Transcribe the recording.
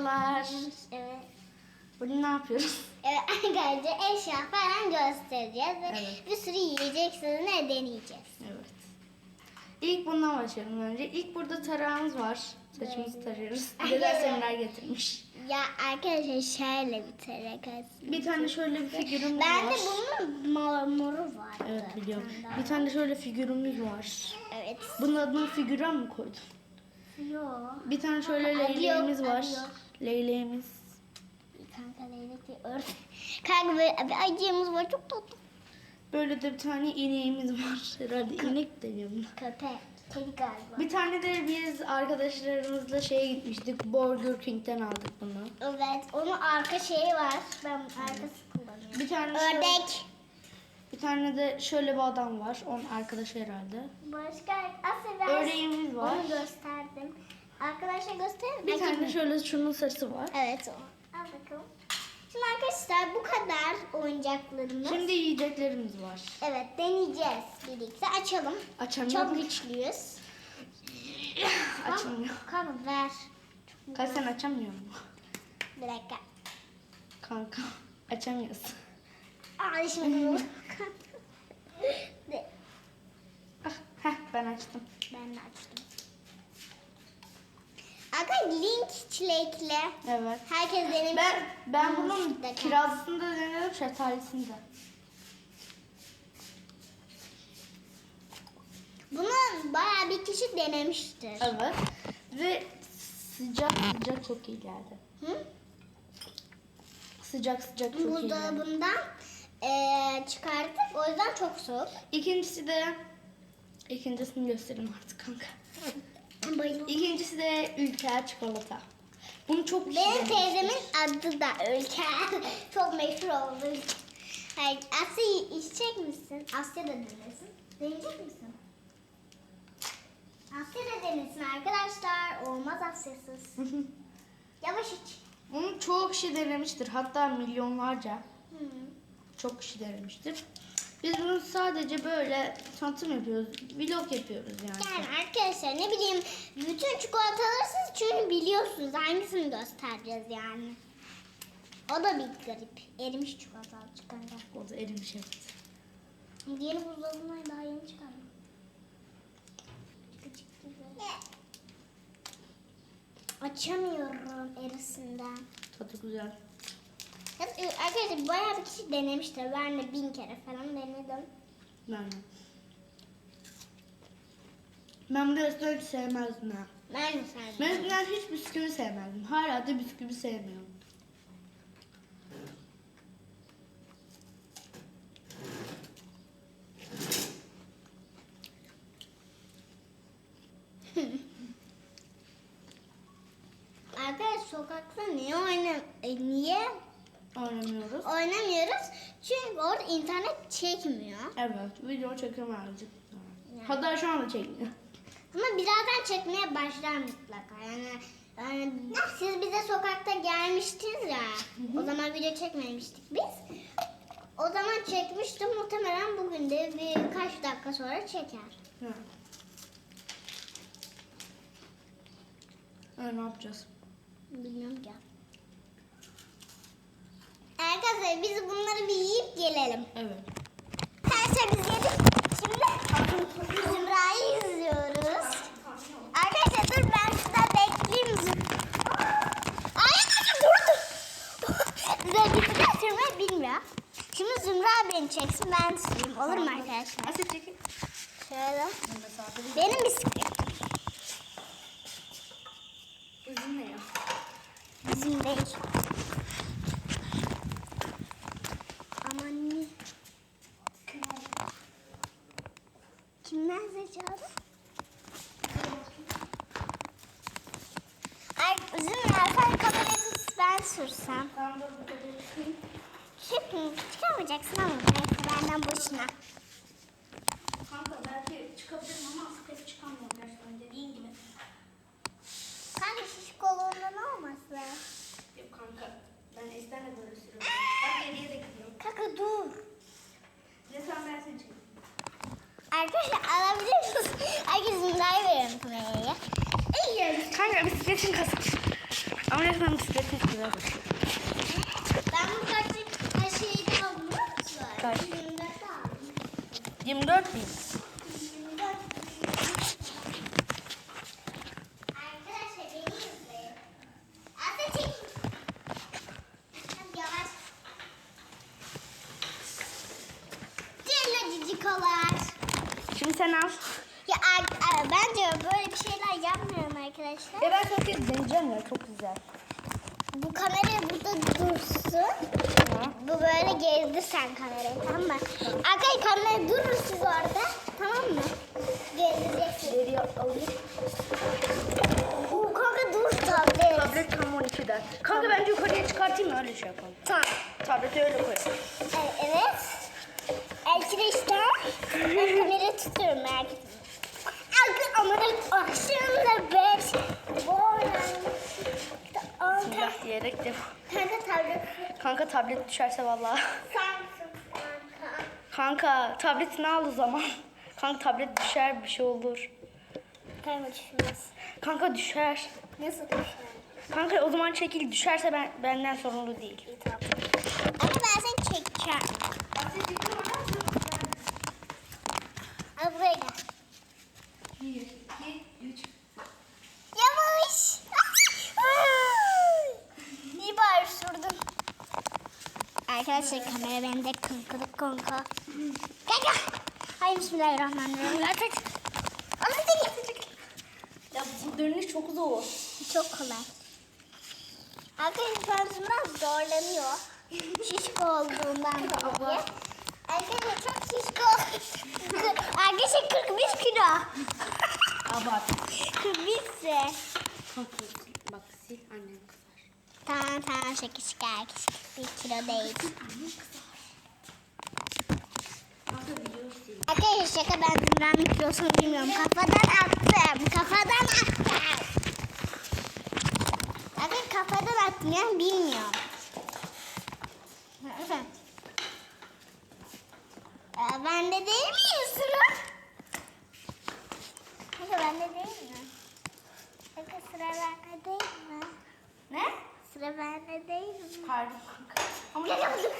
Merhabalar. Evet. Bugün ne yapıyoruz? Evet arkadaşlar eşya falan göstereceğiz ve Evet. bir sürü yiyecek sizinle deneyeceğiz. Evet. İlk bundan başlayalım önce. İlk burada tarağımız var. Saçımızı Evet. tarıyoruz. Evet. Seminer getirmiş. Ya arkadaşlar şöyle bir tarek aslında. Bir tane şöyle bir figürümüz Ben var. de bunun mor, moru vardı. Evet biliyorum. Bir tane şöyle figürümüz var. Evet. Bunun adını figüren mi koydun? Yok. Bir tane şöyle Aa, leyleğimiz var. yok. Leyleğimiz. Kanka leylek değil ördek. Kanka böyle bir acıyımız var çok tatlı. Böyle de bir tane ineğimiz var. Herhalde inek deniyor buna. Köpek. Kedi galiba. Bir tane de biz arkadaşlarımızla şeye gitmiştik. Burger King'den aldık bunu. Evet. Onun arka şeyi var. Ben arkası kullanıyorum. Bir tane şöyle- Ördek. Bir tane de şöyle bir adam var. Onun arkadaşı herhalde. Başka Asya ben Ördeğimiz var. Onu gösterdim. Arkadaşlar gösterir Bir tane de şöyle şunun sarısı var. Evet o. Al bakalım. Şimdi arkadaşlar bu kadar oyuncaklarımız. Şimdi yiyeceklerimiz var. Evet deneyeceğiz birlikte. Açalım. Açamıyorum. Çok güçlüyüz. Açamıyor. Kanka ver. Kaç sen açamıyor mu? Bir dakika. Kanka açamıyorsun. Aa şimdi Ah, heh, ben açtım. ben de açtım. Arkadaşlar link çilekli. Evet. Herkes denemiş. Ben ben bunun dakika. kirazlısını da denedim, şeftalisini de. Bunu bayağı bir kişi denemiştir. Evet. Ve sıcak sıcak çok iyi geldi. Hı? Sıcak sıcak çok iyi geldi. buzdolabından eee çıkarttık. O yüzden çok soğuk. İkincisi de ikincisini göstereyim artık kanka. Bayıldım. İkincisi de Ülker çikolata. Bunu çok Benim teyzemin adı da Ülker. çok meşhur oldu. Hayır, Asya içecek misin? Asya da denesin. Deneyecek misin? Asya da denesin arkadaşlar. Olmaz Asya'sız. Yavaş iç. Bunu çoğu kişi denemiştir. Hatta milyonlarca Hı. Çok kişi denemiştir. Biz bunu sadece böyle tanıtım yapıyoruz. Vlog yapıyoruz yani. Yani arkadaşlar ne bileyim bütün çikolataları siz çünkü biliyorsunuz hangisini göstereceğiz yani. O da bir garip. Erimiş çikolata çıkaracak. O da erimiş evet. Yeni buzdolabından daha yeni gibi. Açamıyorum erisinden. Tadı güzel. Ya, e, Arkadaşlar bayağı bir kişi denemiştir. Ben de bin kere falan denedim. Ben de. Ben bu restoranı hiç sevmezdim ha. Ben de sevdim. Ben eskiden hiç bisküvi sevmezdim. Hala da bisküvi sevmiyorum. Arkadaşlar sokakta niye oynam e, niye Oynamıyoruz. oynamıyoruz? Çünkü orada internet çekmiyor. Evet, video çekemezdik. Yani. Hatta şu anda çekmiyor. Ama birazdan çekmeye başlar mutlaka. Yani, yani siz bize sokakta gelmiştiniz ya. O zaman video çekmemiştik biz. O zaman çekmiştim. Muhtemelen bugün de birkaç dakika sonra çeker. Ha. Ha, ne yapacağız? Bilmiyorum ki. Arkadaşlar biz bunları bir yiyip gelelim. Evet. Arkadaşlar biz yedik. Şimdi Zümra'yı izliyoruz. Arkadaşlar dur ben şurada bekleyeyim. Arkadaşlar durdu. Bize gideceğiz Zümra bilmiyor. Şimdi Zümra beni çeksin ben süreyim. Olur mu arkadaşlar? Nasıl çekin? Şöyle. Benim bisikletim. Bizim ne ya? Bizim değil. Aman ne? Kimden seçiyoruz? Ay üzüm sen kamerayı ben sürsem. Tamam dur. Çıkın, çıkamayacaksın ama neyse benden boşuna. Kanka belki çıkabilirim ama pek çıkamıyorum gerçekten dediğin gibi. Kanka şiş kolunda ne olması? Yok kanka ben eskiden de böyle sürüyorum. Bak geriye de gidiyorum. Kanka dur. Ne sen ben seni çekeyim. Arkadaşlar alabilir misiniz? Herkesin daha veriyorum kamerayı. İyi Kanka bisikletin kasası. Ama resmen bisikletin üstüne basıyor. Ben bu kaçı her şeyi aldım biliyor musun? Kaç? 24 aldım. 24 bin. 24. Şimdi sen al. Ya ar- ar- bence böyle bir şeyler yapmıyorum arkadaşlar. Ya ben son kez deneyeceğim ya çok güzel. Bu kamera burada dursun. Tamam. Bu böyle gezdir sen kamerayı tamam mı? Arkadaşlar kamera durur siz orada tamam mı? Gezdireceksin. Geriye alayım. Kanka dur tablet. Tablet tam 12'den. Kanka bence yukarıya çıkartayım öyle şey yapalım. Tamam. Tableti öyle koyalım. E- evet. Arkadaşlar ben kamerayı tutuyorum merak etmeyin. Arka amına aşağıda beş. Böyle. Bismillah diyerek de. Kanka tablet. Kanka tablet düşerse vallahi. Sensin kanka. Kanka tabletini al o zaman. Kanka tablet düşer bir şey olur. Kanka düşmez. Kanka düşer. Nasıl düşmez? Kanka o zaman çekil düşerse ben benden sorumlu değil. İyi tamam. Ama ben seni çekeceğim. Al buraya gel. 1, 2, 3. Yavaş. İyi bari sürdüm. Arkadaşlar kamera bende kınkılık konka. Gel gel. Hayır bismillahirrahmanirrahim. Artık. Seni. Ya bu dönüş çok zor. Çok kolay. Arkadaşlar biraz zorlanıyor. Şişko olduğundan dolayı. Arkadaşlar çok şişko. Arkadaşlar 41 kilo. Abart. 41 ise. Kanka bak sil annem kızar. Tamam tamam şaka şaka. Bir kilo değil. Arkadaşlar şaka ben Zümra'nın kilosunu bilmiyorum. Kafadan attım. Kafadan attım. Arkadaşlar kafadan attım yani bilmiyorum. Aa, bende değil mi sıra? Şaka bende değil mi? Şaka sıra bende değil mi? Sıra bende değil mi? Pardon. Ama yapamadım.